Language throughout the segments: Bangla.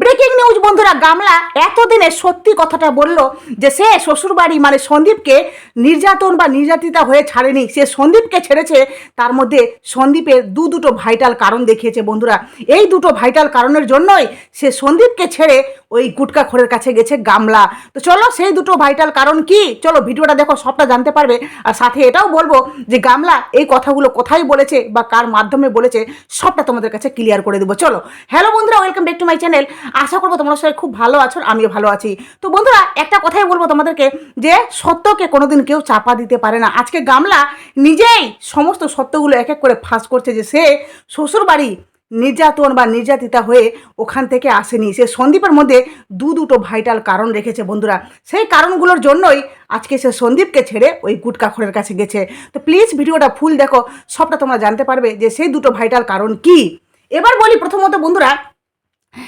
ব্রেকিং নিউজ বন্ধুরা। গামলা এতদিনে সত্যি কথাটা বলল যে সে শ্বশুরবাড়ি মানে সন্দীপকে নির্যাতন বা নির্যাতিতা হয়ে ছাড়েনি। সে সন্দীপকে ছেড়েছে, তার মধ্যে সন্দীপের দু দুটো ভাইটাল কারণ দেখিয়েছে বন্ধুরা। এই দুটো ভাইটাল কারণের জন্যই সে সন্দীপকে ছেড়ে ওই গুটকা খোরের কাছে গেছে গামলা। তো চলো, সেই দুটো ভাইটাল কারণ কি? চলো, ভিডিওটা দেখো, সবটা জানতে পারবে। আর সাথে এটাও বলব যে গামলা এই কথাগুলো কোথায় বলেছে বা কার মাধ্যমে বলেছে, সবটা তোমাদের কাছে ক্লিয়ার করে দেবো। চলো হ্যালো বন্ধুরা welcome back to my channel আশা করব তোমরা সবাই খুব ভালো আছো আমিও ভালো আছি। তো বন্ধুরা, একটা কথাই বলব তোমাদেরকে যে সত্যকে কোনোদিন কেউ চাপা দিতে পারে না। আজকে গামলা নিজেই সমস্ত সত্যগুলো এক এক করে ফাঁস করছে যে সে শ্বশুর বাড়ি নির্যাতন বা নির্যাতিতা হয়ে ওখান থেকে আসেনি। সে সন্দীপের মধ্যে দু দুটো ভাইটাল কারণ রেখেছে বন্ধুরা। সেই কারণগুলোর জন্যই আজকে সে সন্দীপকে ছেড়ে ওই গুটকাখরের কাছে গেছে। তো প্লিজ ভিডিওটা ফুল দেখো, সবটা তোমরা জানতে পারবে যে সেই দুটো ভাইটাল কারণ কি। এবার বলি প্রথমত বন্ধুরা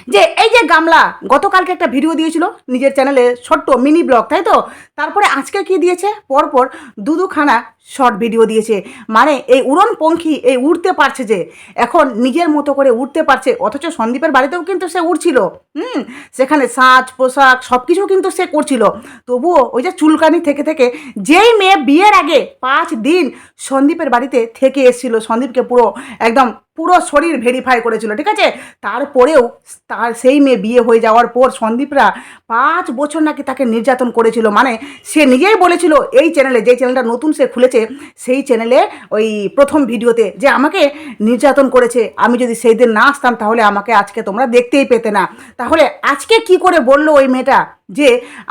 যে, এই যে গামলা, গতকালকে একটা ভিডিও দিয়েছিল নিজের চ্যানেলে ছোট্ট মিনি ব্লগ তাই তো? তারপরে আজকে কি দিয়েছে? পরপর দু দুখানা শর্ট ভিডিও দিয়েছে। মানে এই উড়ন পঙ্খী এই উড়তে পারছে যে, এখন নিজের মতো করে উঠতে পারছে, অথচ সন্দীপের বাড়িতেও কিন্তু সে উড়ছিল। হুম, সেখানে সাজ, পোশাক সব কিছু কিন্তু সে করছিল। তবুও ওই যে চুলকানি থেকে থেকে যেই মেয়ে বিয়ের আগে পাঁচ দিন সন্দীপের বাড়িতে থেকে এসেছিল, সন্দীপকে পুরো একদম পুরো শরীর ভেরিফাই করেছিল, ঠিক আছে? তারপরেও তার সেই মেয়ে বিয়ে হয়ে যাওয়ার পর সন্দীপরা পাঁচ বছর নাকি তাকে নির্যাতন করেছিল। মানে সে নিজেই বলেছিল, এই চ্যানেলে যেই চ্যানেলটা নতুন সে খুলেছে সেই চ্যানেলে ওই প্রথম ভিডিওতে যে আমাকে নির্যাতন করেছে, আমি যদি সেই দিন না আসতাম তাহলে আমাকে আজকে তোমরা দেখতেই পেতে না। তাহলে আজকে কি করে বলল ওই মেয়েটা? যে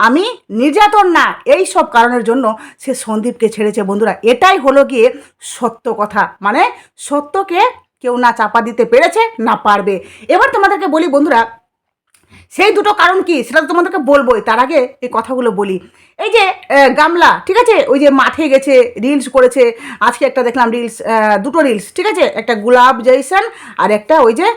আমি নির্যাতন না, এই সব কারণের জন্য সে সন্দীপকে ছেড়েছে। বন্ধুরা, এটাই হলো গিয়ে সত্য কথা। মানে সত্যকে কেউ না চাপা দিতে পেরেছে, না পারবে। এবার তোমাদেরকে বলি বন্ধুরা সেই দুটো কারণ কি? সেটা তো তোমাদেরকে বলবোই, তার আগে এই কথাগুলো বলি। এই যে গামলা, ঠিক আছে? ওই যে মাঠে গেছে রিলস করেছে, আজকে একটা দেখলাম রিলস দুটো রিলস ঠিক আছে? একটা গুলাব জৈসন আর একটা ওই যে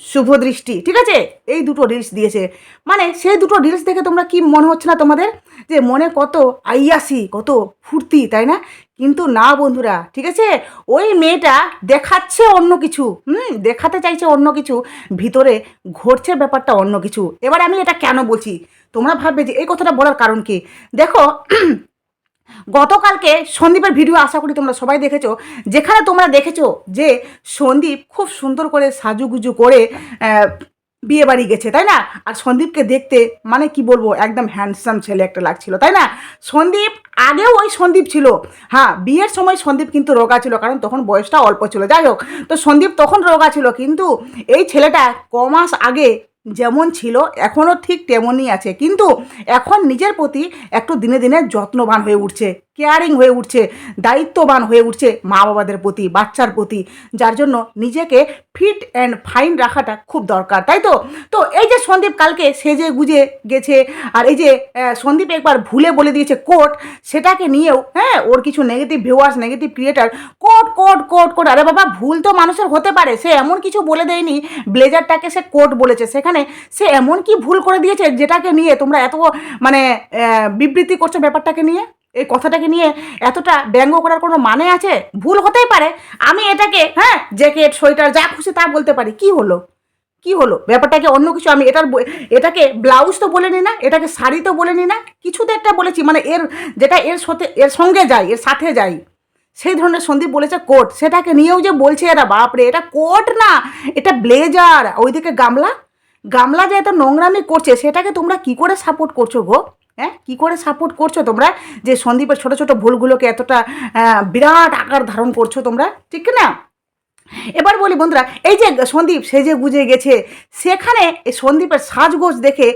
শুভ দৃষ্টি, ঠিক আছে? এই দুটো রিলস দিয়েছে। মানে সেই দুটো রিলস দেখে তোমরা কি মনে হচ্ছে না তোমাদের? যে মনে কত আইয়াসি, কত ফুর্তি, তাই না? কিন্তু না বন্ধুরা, ঠিক আছে? ওই মেয়েটা দেখাচ্ছে অন্য কিছু, হুম? দেখাতে চাইছে অন্য কিছু, ভিতরে ঘটছে ব্যাপারটা অন্য কিছু। এবার আমি এটা কেন বলছি? তোমরা ভাববে যে এই কথাটা বলার কারণ কি? দেখো গতকালকে সন্দীপের ভিডিও আশা করি তোমরা সবাই দেখেছ, যেখানে তোমরা দেখেছ যে সন্দীপ খুব সুন্দর করে সাজুগুজু করে বিয়ে বাড়ি গেছে, তাই না? আর সন্দীপকে দেখতে মানে কি বলব, একদম হ্যান্ডসাম ছেলে একটা লাগছিল, তাই না? সন্দীপ আগেও ওই সন্দীপ ছিল। হ্যাঁ বিয়ের সময় সন্দীপ কিন্তু রোগা ছিল, কারণ তখন বয়সটা অল্প ছিল। যাই হোক, তো সন্দীপ তখন রোগা ছিল, কিন্তু এই ছেলেটা ক মাস আগে যেমন ছিল, এখনও ঠিক তেমনই আছে। কিন্তু এখন নিজের প্রতি একটু দিনে দিনে যত্নবান হয়ে উঠছে। কেয়ারিং হয়ে উঠছে, দায়িত্ববান হয়ে উঠছে মা বাবাদের প্রতি, বাচ্চার প্রতি, যার জন্য নিজেকে ফিট অ্যান্ড ফাইন রাখাটা খুব দরকার, তাই তো? তো এই যে সন্দীপ কালকে সেজে গুজে গেছে, আর এই যে সন্দীপ একবার ভুলে বলে দিয়েছে কোট সেটাকে নিয়েও হ্যাঁ ওর কিছু negative viewers negative creator quote quote quote quote আরে বাবা, ভুল তো মানুষের হতে পারে, সে এমন কিছু বলে দেয়নি, ব্লেজারটাকে সে কোট বলেছে, সেখানে সে এমন কি ভুল করে দিয়েছে যেটাকে নিয়ে তোমরা এত মানে বিবৃতি করছ ব্যাপারটাকে নিয়ে? এই কথাটাকে নিয়ে এতটা ব্যঙ্গ করার কোনো মানে আছে? ভুল হতেই পারে। আমি এটাকে হ্যাঁ জ্যাকেট সোয়েটার, যা খুশি তা বলতে পারি। কি হলো? কি হলো? ব্যাপারটাকে অন্য কিছু আমি এটার এটাকে ব্লাউজ তো বলে নি না, এটাকে শাড়ি তো বলে নি না কিছু তো একটা বলেছি মানে এর, যেটা এর সাথে, এর সঙ্গে যায়, এর সাথে যায়। সেই ধরনের সন্দীপ বলেছে কোট। সেটাকে নিয়েও যে বলছে এরা, বাপরে, এটা কোট না, এটা ব্লেজার। ওইদিকে গামলা গামলা যে এত নোংরামি করছে, সেটাকে তোমরা কি করে সাপোর্ট করছ গো? হ্যাঁ? কী করে সাপোর্ট করছ তোমরা? যে সন্দীপের ছোটো ছোটো ভুলগুলোকে এতটা বিরাট আকার ধারণ করছ তোমরা? ঠিক না? এবার বলি বন্ধুরা, এই যে সন্দীপ সেজে গুজে গেছে, সেখানে এই সন্দীপের সাজগোজ দেখে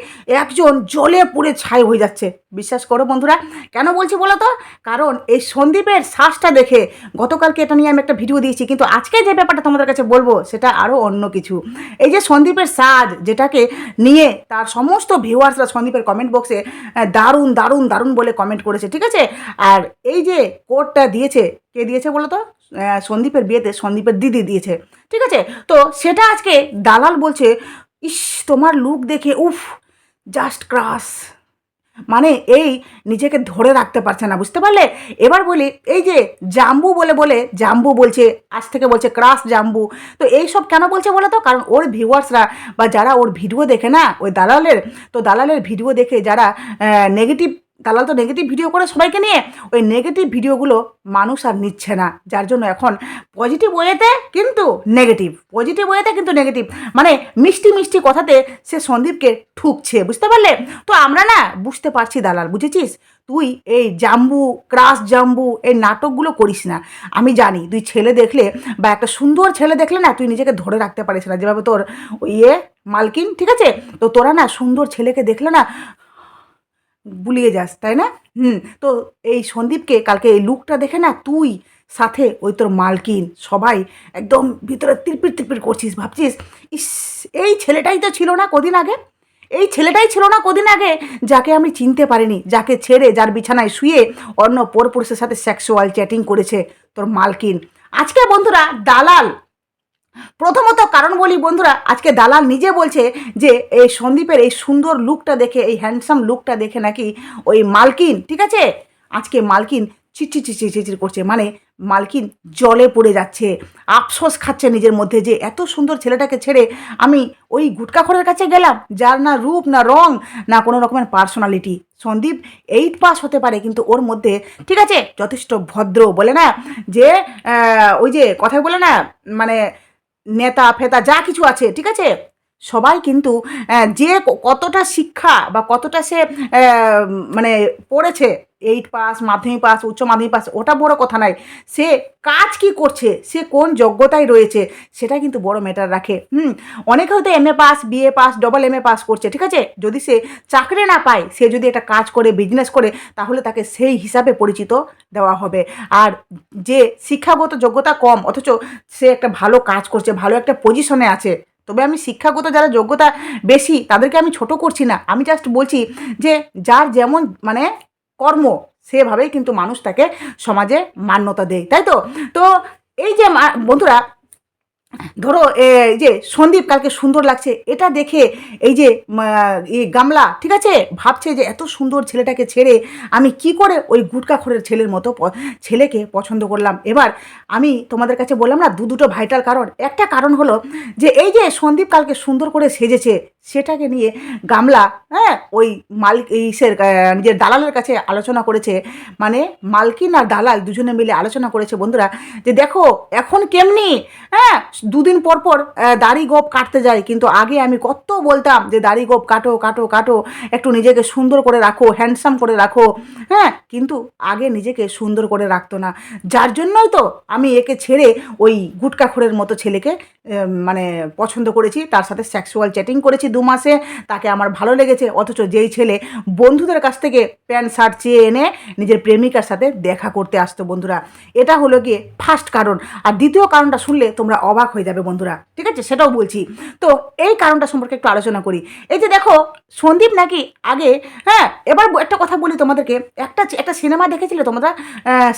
একজন জলে পুড়ে ছাই হয়ে যাচ্ছে। বিশ্বাস করো বন্ধুরা, কেন বলছি বলো তো? কারণ এই সন্দীপের শ্বাসটা দেখে গতকালকে এটা নিয়ে আমি একটা ভিডিও দিয়েছি, কিন্তু আজকে যে ব্যাপারটা তোমাদের কাছে বলব, সেটা আরও অন্য কিছু। এই যে সন্দীপের সাজ, যেটাকে নিয়ে তার সমস্ত ভিউয়ার্সরা সন্দীপের কমেন্ট বক্সে দারুণ দারুণ দারুণ বলে কমেন্ট করেছে, ঠিক আছে? আর এই যে কোডটা দিয়েছে, কে দিয়েছে বলো তো? সন্দীপের বিয়েতে সন্দীপের দিদি দিয়েছে। ঠিক আছে? তো সেটা আজকে দালাল বলছে, ইস, তোমার লুক দেখে, উফ জাস্ট ক্রাস মানে এই নিজেকে ধরে রাখতে পারছে না, বুঝতে পারলে? এবার বলি, এই যে জাম্বু বলে বলে, জাম্বু বলছে, আজ থেকে বলছে ক্রাশ জাম্বু। তো এই সব কেন বলছে বলে তো? কারণ ওর ভিউয়ার্সরা বা যারা ওর ভিডিও দেখে না, ওই দালালের, তো দালালের ভিডিও দেখে যারা নেগেটিভ দালাল তো নেগেটিভ ভিডিও করে সবাইকে নিয়ে, ওই নেগেটিভ ভিডিওগুলো মানুষ আর নিচ্ছে না। যার জন্য এখন পজিটিভ ওয়েতে কিন্তু নেগেটিভ পজিটিভ ওয়েতে কিন্তু নেগেটিভ মানে মিষ্টি মিষ্টি কথাতে সে সন্দীপকে ঠুকছে, বুঝতে পারলে? তো আমরা না বুঝতে পারছি দালাল, বুঝেছিস? তুই এই জাম্বু ক্রাশ জাম্বু, এই নাটকগুলো করিস না। আমি জানি তুই ছেলে দেখলে বা একটা সুন্দর ছেলে দেখলে না তুই নিজেকে ধরে রাখতে পারিস না। যেভাবে তোর ইয়ে মালকিন, ঠিক আছে? তো তোরা না সুন্দর ছেলেকে দেখলে না বুলিয়ে যাস, তাই না? হুম, তো এই সন্দীপকে কালকে এই লুকটা দেখে না তুই সাথে ওই তোর মালকিন সবাই একদম ভিতরে তিরপির তিরপির করছিস, ভাবছিস, ইস, এই ছেলেটাই তো ছিল না কদিন আগে? এই ছেলেটাই ছিল না কদিন আগে? যাকে আমি চিনতে পারিনি, যাকে ছেড়ে যার বিছানায় শুয়ে অন্য পরপুরুষের সাথে সেক্সুয়াল চ্যাটিং করেছে তোর মালকিন। আজকে বন্ধুরা, দালাল প্রথমত কারণ বলি, বন্ধুরা, আজকে দালাল নিজে বলছে যে এই সন্দীপের এই সুন্দর লুকটা দেখে, এই হ্যান্ডসাম লুকটা দেখে নাকি ওই মালকিন, ঠিক আছে? আজকে মালকিন চিচি চিচি চিচির করছে। মানে মালকিন জলে পড়ে যাচ্ছে। আফসোস খাচ্ছে নিজের মধ্যে যে এত সুন্দর ছেলেটাকে ছেড়ে আমি ওই গুটকাখরের কাছে গেলাম, যার না রূপ, না রং, না কোনো রকমের পার্সোনালিটি সন্দীপ এইট পাস হতে পারে, কিন্তু ওর মধ্যে, ঠিক আছে? যথেষ্ট ভদ্র, বলে না? যে ওই যে কথায় বলে না? মানে নেতা, ফেতা, যা কিছু আছে, ঠিক আছে? সবাই কিন্তু যে কতটা শিক্ষা বা কতটা সে মানে পড়েছে এইট পাস মাধ্যমিক পাস উচ্চ মাধ্যমিক পাস ওটা বড় কথা নয়। সে কাজ কি করছে? সে কোন যোগ্যতায় রয়েছে? সেটা কিন্তু বড় ম্যাটার রাখে। হুম, অনেকে হয়তো M A pass BA pass double M A pass করছে, ঠিক আছে? যদি সে চাকরি না পায়, সে যদি একটা কাজ করে বিজনেস করে, তাহলে তাকে সেই হিসাবে পরিচিত দেওয়া হবে। আর যে শিক্ষাগত যোগ্যতা কম, অথচ সে একটা ভালো কাজ করছে, ভালো একটা পজিশনে আছে, তবে আমি শিক্ষাগত যারা যোগ্যতা বেশি, তাদেরকে আমি ছোট করছি না। আমি জাস্ট বলছি যে, যার যেমন মানে কর্ম সেভাবেই কিন্তু মানুষ তাকে সমাজে মান্যতা দেয় তাই তো? তো এই যে বন্ধুরা ধরো এই যে সন্দীপ কালকে সুন্দর লাগছে, এটা দেখে এই যে গামলা, ঠিক আছে? ভাবছে যে এত সুন্দর ছেলেটাকে ছেড়ে আমি কি করে ওই গুটকা গুটকাখোরের ছেলের মতো ছেলেকে পছন্দ করলাম? এবার আমি তোমাদের কাছে বললাম না, দু দুটো ভাইটাল কারণ। একটা কারণ হলো যে, এই যে সন্দীপ কালকে সুন্দর করে সেজেছে, সেটাকে নিয়ে গামলা হ্যাঁ ওই মালিক ইসের নিজের দালালের কাছে আলোচনা করেছে। মানে মালকিন আর দালাল দুজনে মিলে আলোচনা করেছে, বন্ধুরা। যে দেখো, এখন কেমনি হ্যাঁ দুদিন পর পর দাড়ি গোপ কাটতে যাই, কিন্তু আগে আমি কত বলতাম যে দাড়ি গোপ কাটো কাটো কাটো, একটু নিজেকে সুন্দর করে রাখো হ্যান্ডসাম করে রাখো। হ্যাঁ কিন্তু আগে নিজেকে সুন্দর করে রাখতো না। যার জন্যই তো আমি একে ছেড়ে ওই গুটকাখোরের মতো ছেলেকে মানে পছন্দ করেছি। তার সাথে সেক্সুয়াল চ্যাটিং করেছি দু মাসে। তাকে আমার ভালো লেগেছে। অথচ যেই ছেলে বন্ধুদের কাছ থেকে প্যান্ট, শার্ট চেয়ে এনে নিজের প্রেমিকার সাথে দেখা করতে আসতো বন্ধুরা। এটা হলো গিয়ে ফার্স্ট কারণ। আর দ্বিতীয় কারণটা শুনলে তোমরা অবাক হয়ে যাবে বন্ধুরা, ঠিক আছে? সেটাও বলছি। তো এই কারণটা সম্পর্কে একটু আলোচনা করি। এই যে দেখো, সন্দীপ নাকি আগে হ্যাঁ এবার একটা কথা বলি তোমাদেরকে। একটা একটা সিনেমা দেখেছিলে তোমরা?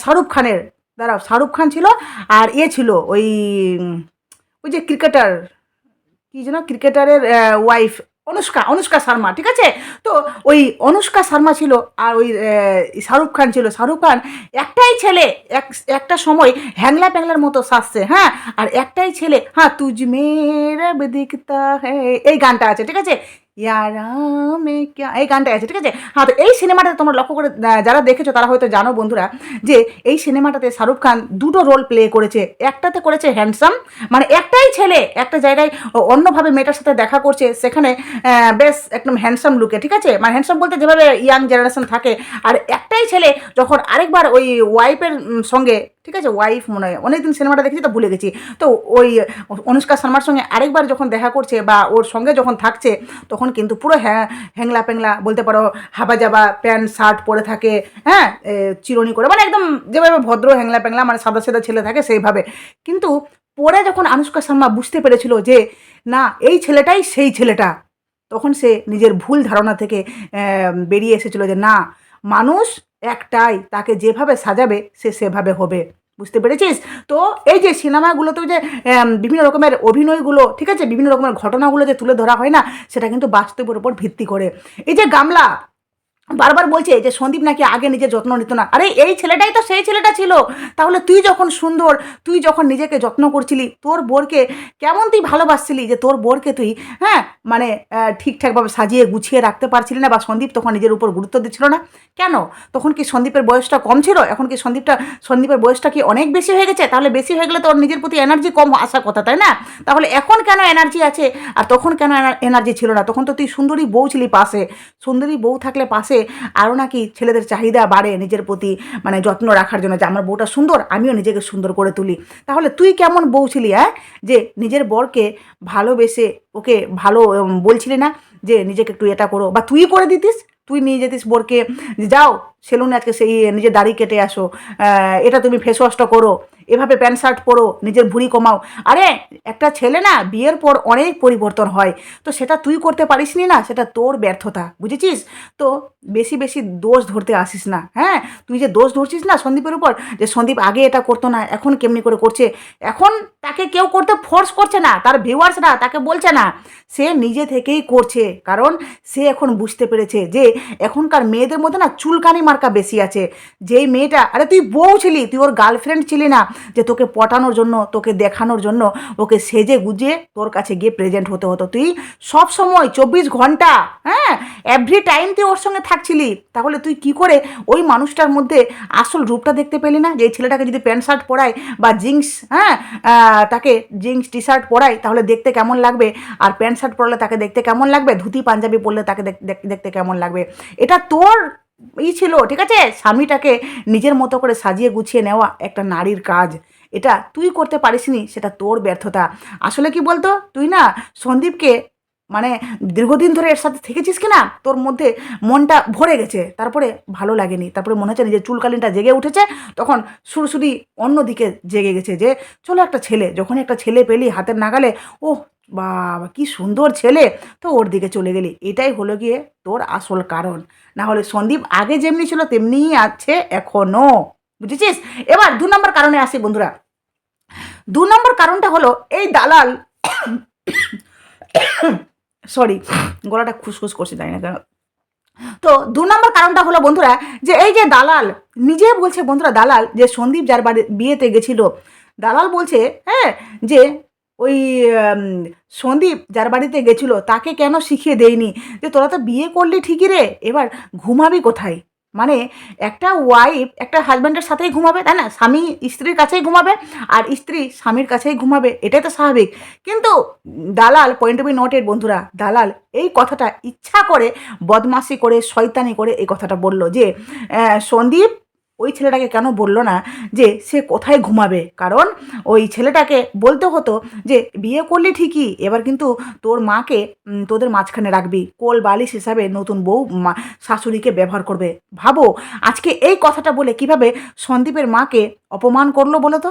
শাহরুখ খানের। দাঁড়াও, শাহরুখ খান ছিল আর এ ছিল ওই ওই যে ক্রিকেটার, কী যেন? ক্রিকেটারের ওয়াইফ অনুষ্কা অনুষ্কা শর্মা, ঠিক আছে? তো ওই অনুষ্কা শর্মা ছিল আর ওই শাহরুখ খান ছিল। শাহরুখ খান একটাই ছেলে, এক, একটা সময় হ্যাংলা প্যাংলার মতো শাসছে হ্যাঁ? আর একটাই ছেলে হ্যাঁ তুজ মেরা দিখতা হ্যাঁ এই গানটা আছে, ঠিক আছে? এই গানটা আছে, ঠিক আছে? হ্যাঁ তো এই সিনেমাটা তোমরা লক্ষ্য করে যারা দেখেছ তারা হয়তো জানো বন্ধুরা যে এই সিনেমাটাতে শাহরুখ খান দুটো রোল প্লে করেছে। একটাতে করেছে হ্যান্ডসাম মানে একটাই ছেলে একটা জায়গায় অন্যভাবে মেয়েটার সাথে দেখা করছে, সেখানে বেশ একদম হ্যান্ডসাম লুকে ঠিক আছে? মানে হ্যান্ডসাম বলতে যেভাবে ইয়াং জেনারেশন থাকে। আর একটাই ছেলে যখন আরেকবার ওই ওয়াইফের সঙ্গে ঠিক আছে? ওয়াইফ মনে হয়। অনেকদিন সিনেমাটা দেখেছি তো ভুলে গেছি। তো ওই অনুষ্কা শর্মার সঙ্গে আরেকবার যখন দেখা করছে বা ওর সঙ্গে যখন থাকছে, তখন কিন্তু পুরো হ্যাঁ হ্যাংলা প্যাংলা বলতে পারো, হাবা জাবা প্যান্ট, শার্ট পরে থাকে হ্যাঁ চিরুনি করে। মানে একদম যেভাবে ভদ্র হ্যাংলা প্যাংলা মানে সাদা সাদা ছেলে থাকে সেইভাবে। কিন্তু পরে যখন আনুষ্কা শর্মা বুঝতে পেরেছিল যে, না, এই ছেলেটাই সেই ছেলেটা, তখন সে নিজের ভুল ধারণা থেকে বেরিয়ে এসেছিল যে, না, মানুষ একটাই, তাকে যেভাবে সাজাবে সে সেভাবে হবে। বুঝতে পেরেছিস? তো এই যে সিনেমাগুলোতে যে বিভিন্ন রকমের অভিনয়গুলো, ঠিক আছে? বিভিন্ন রকমের ঘটনাগুলো যে তুলে ধরা হয় না, সেটা কিন্তু বাস্তবের উপর ভিত্তি করে। এই যে গামলা বারবার বলছে যে সন্দীপ নাকি আগে নিজের যত্ন নিত না। আরে এই ছেলেটাই তো সেই ছেলেটা ছিল। তাহলে তুই যখন সুন্দর, তুই যখন নিজেকে যত্ন করছিলি, তোর বোরকে কেমন তুই ভালোবাসছিলি যে তোর বোরকে তুই হ্যাঁ মানে ঠিকঠাকভাবে সাজিয়ে গুছিয়ে রাখতে পারছিলি না বা সন্দীপ তখন নিজের উপর গুরুত্ব দিচ্ছিল না? কেন? তখন কি সন্দীপের বয়সটা কম ছিল? এখন কি সন্দীপটা, সন্দীপের বয়সটা কি অনেক বেশি হয়ে গেছে? তাহলে বেশি হয়ে গেলে তোর নিজের প্রতি এনার্জি কম আসার কথা, তাই না? তাহলে এখন কেন এনার্জি আছে? আর তখন কেন এনার্জি ছিল না? তখন তো তুই সুন্দরী বউ ছিলি পাশে। সুন্দরী বউ থাকলে পাশে আরও নাকি ছেলেদের চাহিদা বাড়ে নিজের প্রতি মানে যত্ন রাখার জন্য যে আমার বউটা সুন্দর, আমিও নিজেকে সুন্দর করে তুলি। তাহলে তুই কেমন বউ ছিলি হ্যাঁ যে নিজের বরকে ভালোবেসে ওকে ভালো বলছিলি না যে নিজেকে একটু এটা করো, বা তুই করে দিতিস? তুই নিয়ে যেতিস বরকে যাও সেলুনে আজকে সেই নিজের দাড়ি কেটে আসো এটা তুমি ফেস ওয়াশটা করো, এভাবে প্যান্ট শার্ট পরো, নিজের ভুঁড়ি কমাও। আরে, একটা ছেলে না, বিয়ের পর অনেক পরিবর্তন হয়। তো সেটা তুই করতে পারিসনি না সেটা তোর ব্যর্থতা, বুঝেছিস? তো বেশি বেশি দোষ ধরতে আসিস না হ্যাঁ? তুই যে দোষ ধরছিস না সন্দীপের উপর, যে সন্দীপ আগে এটা করতো না, এখন কেমনি করে করছে? এখন তাকে কেউ করতে ফোর্স করছে না, তার ভিউয়ার্সরা তাকে বলছে না। সে নিজে থেকেই করছে, কারণ সে এখন বুঝতে পেরেছে যে এখনকার মেয়েদের মধ্যে না চুলকানি মার্কা বেশি আছে। যেই মেয়েটা, আরে তুই বউ ছিলি, তুই ওর গার্লফ্রেন্ড ছিলি না, যে তোকে পটানোর জন্য, তোকে দেখানোর জন্য, ওকে সেজে গুজে তোর কাছে গিয়ে প্রেজেন্ট হতে হতো। তুই সব সময় চব্বিশ ঘণ্টা হ্যাঁ এভরি টাইম তুই ওর সঙ্গে থাকছিলি, তাহলে তুই কি করে ওই মানুষটার মধ্যে আসল রূপটা দেখতে পেলি না? যে ছেলেটাকে যদি প্যান্ট শার্ট পরায় বা জিন্স হ্যাঁ তাকে জিন্স টি শার্ট পরায়, তাহলে দেখতে কেমন লাগবে? আর প্যান্ট শার্ট পরলে তাকে দেখতে কেমন লাগবে? ধুতি, পাঞ্জাবি পরলে তাকে দেখ- দেখ- দেখতে কেমন লাগবে? এটা তোর ই ছিল, ঠিক আছে? স্বামীটাকে নিজের মতো করে সাজিয়ে গুছিয়ে নেওয়া একটা নারীর কাজ। এটা তুই করতে পারিসনি, সেটা তোর ব্যর্থতা। আসলে কি বলতো? তুই না সন্দীপকে মানে দীর্ঘদিন ধরে এর সাথে থেকেছিস কি না তোর মধ্যে মনটা ভরে গেছে। তারপরে ভালো লাগেনি। তারপরে মনে হচ্ছে নিজের চুলকালিনটা জেগে উঠেছে, তখন সুরসুরি অন্যদিকে জেগে গেছে যে, চলো একটা ছেলে। যখন একটা ছেলে পেলি হাতের নাগালে ও বাবা, কি সুন্দর ছেলে। তো ওর দিকে চলে গেলি। এটাই হলো গিয়ে তোর আসল কারণ। না হলে সন্দীপ আগে যেমনি ছিল, তেমনিই আছে এখনও। বুঝেছিস? এবার দু নম্বর কারণে আসি বন্ধুরা। দু নম্বর কারণটা হলো, এই দালাল সরি, গলাটা খুসখুস করছে, জানি না কেন। তো দু নম্বর কারণটা হলো বন্ধুরা, যে এই যে দালাল, নিজে বলছে বন্ধুরা দালাল যে সন্দীপ যার বাড়ি, বিয়েতে গেছিল। দালাল বলছে হ্যাঁ যে ওই সন্দীপ যার বাড়িতে গেছিল, তাকে কেন শিখিয়ে দেয়নি? যে তোরা তো বিয়ে করলি ঠিকই রে, এবার ঘুমাবি কোথায়? মানে একটা ওয়াইফ একটা হাজব্যান্ডের সাথেই ঘুমাবে, তাই না? স্বামী স্ত্রীর কাছেই ঘুমাবে, আর স্ত্রী স্বামীর কাছেই ঘুমাবে, এটাই তো স্বাভাবিক। কিন্তু দালাল পয়েন্ট বি নোটের বন্ধুরা, দালাল এই কথাটা ইচ্ছা করে, বদমাশি করে, শয়তানি করে এই কথাটা বলল যে সন্দীপ ওই ছেলেটাকে কেন বলল না যে সে কোথায় ঘুমাবে? কারণ ওই ছেলেটাকে বলতে হতো যে, বিয়ে করলে ঠিকই, এবার কিন্তু তোর মাকে তোদের মাঝখানে রাখবি। কোল বালিশ হিসাবে নতুন বউ শাশুড়িকে ব্যবহার করবে। ভাবো, আজকে এই কথাটা বলে কীভাবে সন্দীপের মাকে অপমান করল বলো তো?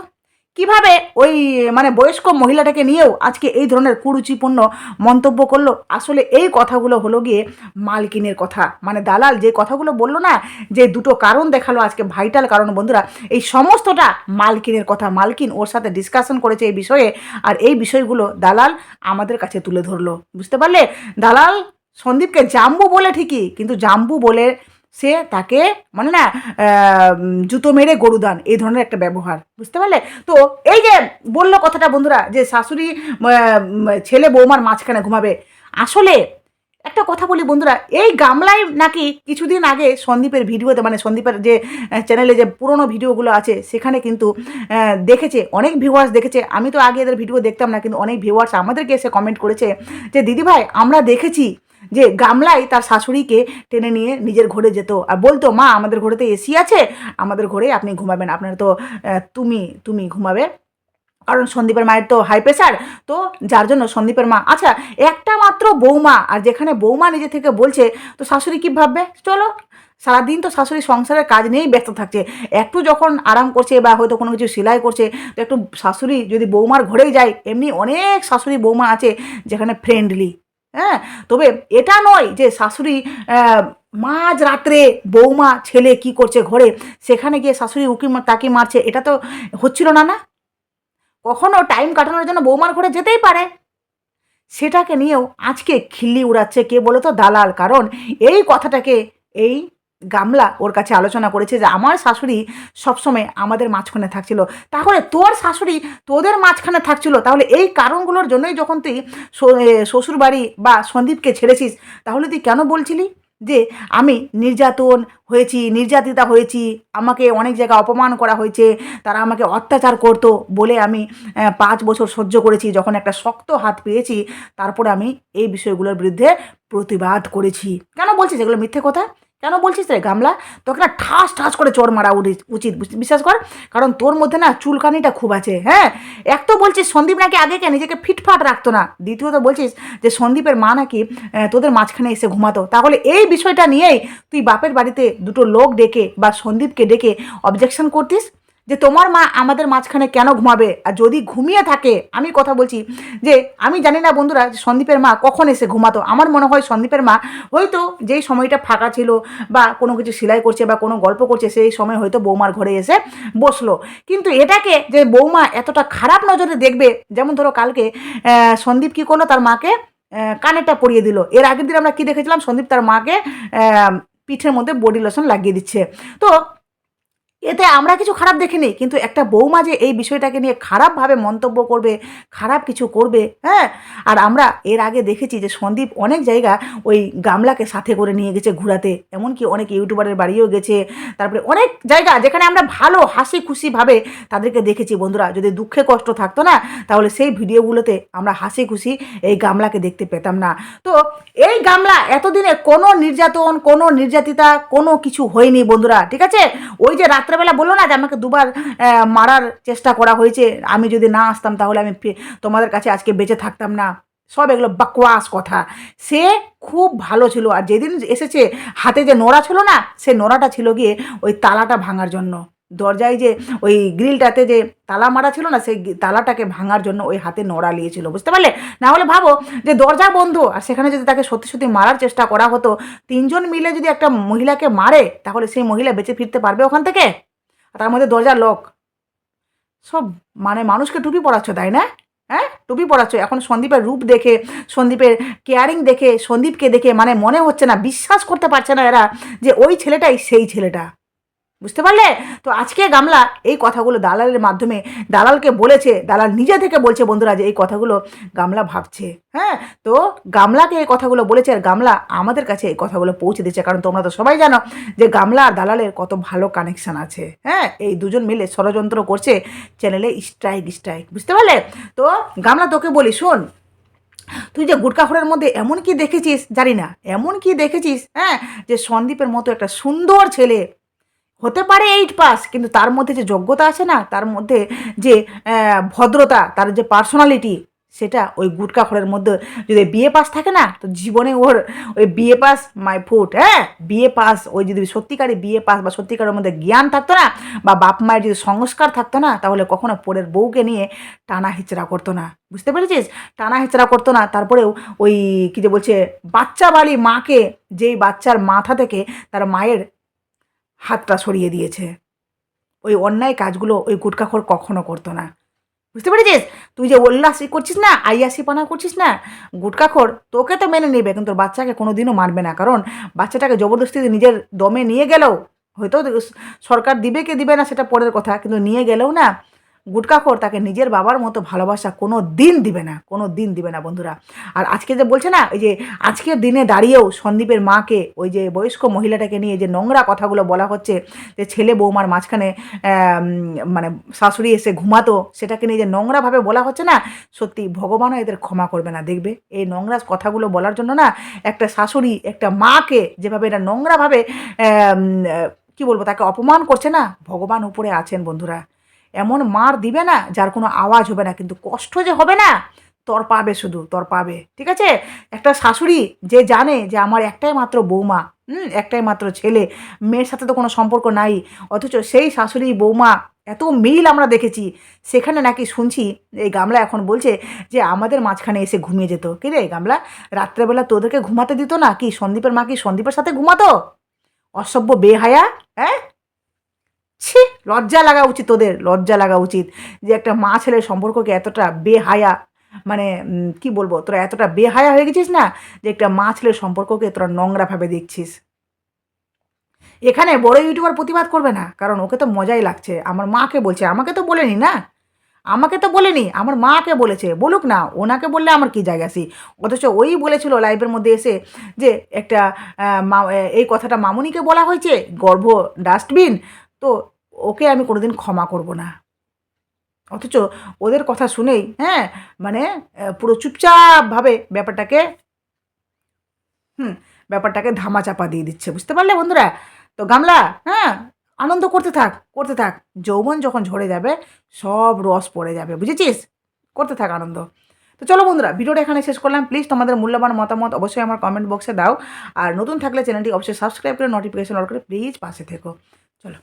কীভাবে ওই মানে বয়স্ক মহিলাটাকে নিয়েও আজকে এই ধরনের কুরুচিপূর্ণ মন্তব্য করল? আসলে এই কথাগুলো হলো গিয়ে মালকিনের কথা। মানে দালাল যে কথাগুলো বলল না, যে দুটো কারণ দেখাল আজকে ভাইটাল কারণ বন্ধুরা, এই সমস্তটা মালকিনের কথা। মালকিন ওর সাথে ডিসকাশন করেছে এই বিষয়ে, আর এই বিষয়গুলো দালাল আমাদের কাছে তুলে ধরলো। বুঝতে পারলে? দালাল সন্দীপকে জাম্বু বলে ঠিকই, কিন্তু জাম্বু বলে সে তাকে মানে না জুতো মেরে গরুদান এই ধরনের একটা ব্যবহার, বুঝতে পারলে? তো এই যে বলল কথাটা বন্ধুরা, যে শাশুড়ি ছেলে বৌমার মাঝখানে ঘুমাবে, আসলে একটা কথা বলি বন্ধুরা, এই গামলায় নাকি কিছুদিন আগে সন্দীপের ভিডিওতে মানে সন্দীপের যে চ্যানেলে যে পুরনো ভিডিওগুলো আছে, সেখানে কিন্তু দেখেছে, অনেক ভিউয়ার্স দেখেছে। আমি তো আগে এদের ভিডিও দেখতাম না, কিন্তু অনেক ভিউয়ার্স আমাদেরকে এসে কমেন্ট করেছে যে দিদিভাই আমরা দেখেছি যে গামলায় তার শাশুড়িকে টেনে নিয়ে নিজের ঘরে যেত। আর বলতো, মা, আমাদের ঘরেতে এসি আছে, আমাদের ঘরে আপনি ঘুমাবেন। আপনার তো তুমি তুমি ঘুমাবে। কারণ সন্দীপের মায়ের তো হাই প্রেশার তো যার জন্য সন্দীপের মা আচ্ছা একটা মাত্র বৌমা, আর যেখানে বৌমা নিজে থেকে বলছে, তো শাশুড়ি কী ভাববে? চলো, সারাদিন তো শাশুড়ি সংসারের কাজ নিয়েই ব্যস্ত থাকছে। একটু যখন আরাম করছে বা হয়তো কোনো কিছু সেলাই করছে, তো একটু শাশুড়ি যদি বৌমার ঘরেই যায়, এমনি অনেক শাশুড়ি বৌমা আছে যেখানে ফ্রেন্ডলি হ্যাঁ? তবে এটা নয় যে শাশুড়ি মাঝ রাত্রে বৌমা, ছেলে কি করছে ঘরে, সেখানে গিয়ে শাশুড়ি উকি তাকি মারছে, এটা তো হচ্ছিল না না? কখনো টাইম কাটানোর জন্য বৌমার ঘরে যেতেই পারে। সেটাকে নিয়েও আজকে খিল্লি উড়াচ্ছে কে বলে তো দালাল? কারণ এই কথাটাকে, এই গামলা ওর কাছে আলোচনা করেছে যে আমার শাশুড়ি সবসময় আমাদের মাঝখানে থাকছিল। তাহলে তোর শাশুড়ি তোদের মাঝখানে থাকছিল? তাহলে এই কারণগুলোর জন্যই যখন তুই শ্বশুরবাড়ি বা সন্দীপকে ছেড়েছিস, তাহলে তুই কেন বলছিলি? যে আমি নির্যাতন হয়েছি, নির্যাতিতা হয়েছি, আমাকে অনেক জায়গায় অপমান করা হয়েছে, তারা আমাকে অত্যাচার করতো বলে আমি পাঁচ বছর সহ্য করেছি, যখন একটা শক্ত হাত পেয়েছি, তারপরে আমি এই বিষয়গুলোর বিরুদ্ধে প্রতিবাদ করেছি। কেন বলছি যেগুলো মিথ্যে কথা? কেন বলছিস রে গামলা? তোকে না ঠাস ঠাস করে চোর মারা উচিত বিশ্বাস কর? কারণ তোর মধ্যে না চুলকানিটা খুব আছে হ্যাঁ? এক তো বলছিস সন্দীপ নাকি আগে কে নিজেকে ফিটফাট রাখতো না। দ্বিতীয়ত বলছিস যে সন্দীপের মা নাকি তোদের মাঝখানে এসে ঘুমাতো। তাহলে এই বিষয়টা নিয়েই তুই বাপের বাড়িতে দুটো লোক ডেকে বা সন্দীপকে ডেকে অবজেকশন করতিস? যে তোমার মা আমাদের মাঝখানে কেন ঘুমাবে? আর যদি ঘুমিয়ে থাকে, আমি কথা বলছি যে, আমি জানি না বন্ধুরা সন্দীপের মা কখন এসে ঘুমাতো। আমার মনে হয় সন্দীপের মা হয়তো যেই সময়টা ফাঁকা ছিল বা কোনো কিছু সেলাই করছে বা কোনো গল্প করছে, সেই সময় হয়তো বৌমার ঘরে এসে বসল। কিন্তু এটাকে যে বৌমা এতটা খারাপ নজরে দেখবে, যেমন ধরো কালকে সন্দীপ কী করল? তার মাকে কানেরটা পরিয়ে দিল। এর আগের দিন আমরা কি দেখেছিলাম? সন্দীপ তার মাকে পিঠের মধ্যে বডি লোশন লাগিয়ে দিচ্ছে। তো এতে আমরা কিছু খারাপ দেখিনি, কিন্তু একটা বৌমা যে এই বিষয়টাকে নিয়ে খারাপভাবে মন্তব্য করবে, খারাপ কিছু করবে হ্যাঁ? আর আমরা এর আগে দেখেছি যে সন্দীপ অনেক জায়গা ওই গামলাকে সাথে করে নিয়ে গেছে ঘোরাতে, এমনকি অনেক ইউটিউবারের বাড়িও গেছে। তারপরে অনেক জায়গা যেখানে আমরা ভালো হাসি খুশিভাবে তাদেরকে দেখেছি। বন্ধুরা, যদি দুঃখে কষ্ট থাকতো না, তাহলে সেই ভিডিওগুলোতে আমরা হাসি খুশি এই গামলাকে দেখতে পেতাম না। তো এই গামলা এতদিনে কোনো নির্যাতন, কোনো নির্যাতিতা, কোনো কিছু হয়নি বন্ধুরা, ঠিক আছে? ওই যে রাত্রেবেলা বলল না যে আমাকে দুবার মারার চেষ্টা করা হয়েছে? আমি যদি না আসতাম তাহলে আমি তোমাদের কাছে আজকে বেঁচে থাকতাম না। সব এগুলো বাকওয়াস কথা। সে খুব ভালো ছিল। আর যেদিন এসেছে, হাতে যে নোড়া ছিল না, সে নোড়াটা ছিল গিয়ে ওই তালাটা ভাঙার জন্য। দরজায় যে ওই গ্রিলটাতে যে তালা মারা ছিল না, সেই তালাটাকে ভাঙার জন্য ওই হাতে নোড়া নিয়েছিল, বুঝতে পারলে? না হলে ভাবো যে দরজা বন্ধ, আর সেখানে যদি তাকে সত্যি সত্যি মারার চেষ্টা করা হতো, তিনজন মিলে যদি একটা মহিলাকে মারে, তাহলে সেই মহিলা বেঁচে ফিরতে পারবে ওখান থেকে? তার মধ্যে দরজার লোক সব মানে মানুষকে টুপি পড়াচ্ছ তাই না? হ্যাঁ? টুপি পড়াচ্ছ এখন সন্দীপের রূপ দেখে, সন্দীপের কেয়ারিং দেখে, সন্দীপকে দেখে মানে মনে হচ্ছে না, বিশ্বাস করতে পারছে না এরা যে ওই ছেলেটাই সেই ছেলেটা। বুঝতে পারলে? তো আজকে গামলা এই কথাগুলো দালালের মাধ্যমে দালালকে বলেছে, দালাল নিজে থেকে বলছে বন্ধুরা যে এই কথাগুলো গামলা ভাবছে। হ্যাঁ? তো গামলাকে এই কথাগুলো বলেছে আর গামলা আমাদের কাছে এই কথাগুলো পৌঁছে দিচ্ছে কারণ তোমরা তো সবাই জানো যে গামলা আর দালালের কত ভালো কানেকশন আছে। হ্যাঁ? এই দুজন মিলে ষড়যন্ত্র করছে চ্যানেলে স্ট্রাইক স্ট্রাইক বুঝতে পারলে? তো গামলা তোকে বলি, শোন। তুই যে গুটকাখড়ের মধ্যে এমন কি দেখেছিস? জানি না। এমন কি দেখেছিস? হ্যাঁ? যে সন্দীপের মতো একটা সুন্দর ছেলে হতে পারে এইট পাস কিন্তু তার মধ্যে যে যোগ্যতা আছে না, তার মধ্যে যে ভদ্রতা, তার যে পার্সোনালিটি সেটা ওই গুটকাখড়ের মধ্যে যদি বিয়ে পাস থাকে না, তো জীবনে ওর ওই বিয়ে পাস মাই ফুট হ্যাঁ? বিয়ে পাস ওই যদি সত্যিকারে বিয়ে পাস বা সত্যিকারের মধ্যে জ্ঞান থাকতো না, বা বাপ মায়ের যদি সংস্কার থাকতো না, তাহলে কখনো পরের বউকে নিয়ে টানা হিচড়া করতো না। বুঝতে পেরেছিস? টানা হিচড়া করতো না, তারপরেও ওই কী যে বলছে, বাচ্চা বালি মাকে, যেই বাচ্চার মাথা থেকে তার মায়ের হাতটা সরিয়ে দিয়েছে। ওই অন্যায় কাজগুলো ওই গুটকাখোর কখনো করতো না। বুঝতে পেরেছিস? তুই যে ওল্লাসি করছিস না আইয়াসি পানা করছিস না, গুটকাখোর তোকে তো মেনে নেবে, কিন্তু বাচ্চাকে কোনো দিনও মারবে না। কারণ বাচ্চাটাকে জবরদস্তি নিজের দমে নিয়ে গেলেও হয়তো সরকার দিবে কে দিবে না সেটা পরের কথা, কিন্তু নিয়ে গেলেও না গুটকাখোর তাকে নিজের বাবার মতো ভালোবাসা কোনো দিন দিবে না, কোনো দিন দিবে না বন্ধুরা। আর আজকে যে বলছে না ওই যে আজকের দিনে দাঁড়িয়েও সন্দীপের মাকে, ওই যে বয়স্ক মহিলাটাকে নিয়ে যে নোংরা কথাগুলো বলা হচ্ছে, যে ছেলে বৌমার মাঝখানে মানে শাশুড়ি এসে ঘুমাতো, সেটাকে নিয়ে যে নোংরাভাবে বলা হচ্ছে না, সত্যি ভগবানও এদের ক্ষমা করবে না, দেখবে? এই নোংরা কথাগুলো বলার জন্য না, একটা শাশুড়ি একটা মাকে যেভাবে এটা নোংরাভাবে কি বলব, তাকে অপমান করছে না, ভগবান উপরে আছেন বন্ধুরা। এমন মার দিবে না, যার কোনো আওয়াজ হবে না, কিন্তু কষ্ট যে হবে না, তর পাবে শুধু, তর পাবে। ঠিক আছে? একটা শাশুড়ি যে জানে যে আমার একটাই মাত্র বৌমা, হুম, একটাই মাত্র ছেলে, মেয়ের সাথে তো কোনো সম্পর্ক নাই, অথচ সেই শাশুড়ি, বৌমা এত মিল আমরা দেখেছি, সেখানে নাকি শুনছি, এই গামলা এখন বলছে যে আমাদের মাঝখানে এসে ঘুমিয়ে যেত। কি রে গামলা? রাত্রেবেলা তোদেরকে ঘুমাতে দিত না? কি সন্দীপের মা কি সন্দীপের সাথে ঘুমাতো? অসভ্য বেহায়া হ্যাঁ? ছি, লজ্জা লাগা উচিত তোদের লজ্জা লাগা উচিত যে একটা মা ছেলের সম্পর্ককে এতটা বেহায়া মানে কি বলব, তোরা এতটা বেহায়া হয়ে গেছিস না যে একটা মা ছেলের সম্পর্ককে তোরা নোংরাভাবে দেখছিস। এখানে বড় ইউটিউবার প্রতিবাদ করবে না, কারণ ওকে তো মজাই লাগছে। আমার মাকে বলছে, আমাকে তো বলেনি না? আমাকে তো বলেনি, আমার মাকে বলেছে, বলুক না, ওনাকে বললে আমার কি জায়গা আসি অথচ ওই বলেছিল লাইভের মধ্যে এসে যে একটা এই কথাটা মামুনিকে বলা হয়েছে, গর্ভ ডাস্টবিন তো ওকে আমি কোনোদিন ক্ষমা করব না। অথচ ওদের কথা শুনেই হ্যাঁ মানে পুরো চুপচাপভাবে ব্যাপারটাকে, হুম, ব্যাপারটাকে ধামাচাপা দিয়ে দিচ্ছে, বুঝতে পারলে বন্ধুরা? তো গামলা হ্যাঁ আনন্দ করতে থাক করতে থাক। যৌবন যখন ঝরে যাবে, সব রস পড়ে যাবে, বুঝেছিস? করতে থাক আনন্দ। তো চলো বন্ধুরা, ভিডিওটা এখানে শেষ করলাম। প্লিজ তোমাদের মূল্যবান মতামত অবশ্যই আমার কমেন্ট বক্সে দাও। আর নতুন থাকলে চ্যানেলটি অবশ্যই সাবস্ক্রাইব করে নোটিফিকেশন অল করে প্লিজ পাশে থেকো। চলো।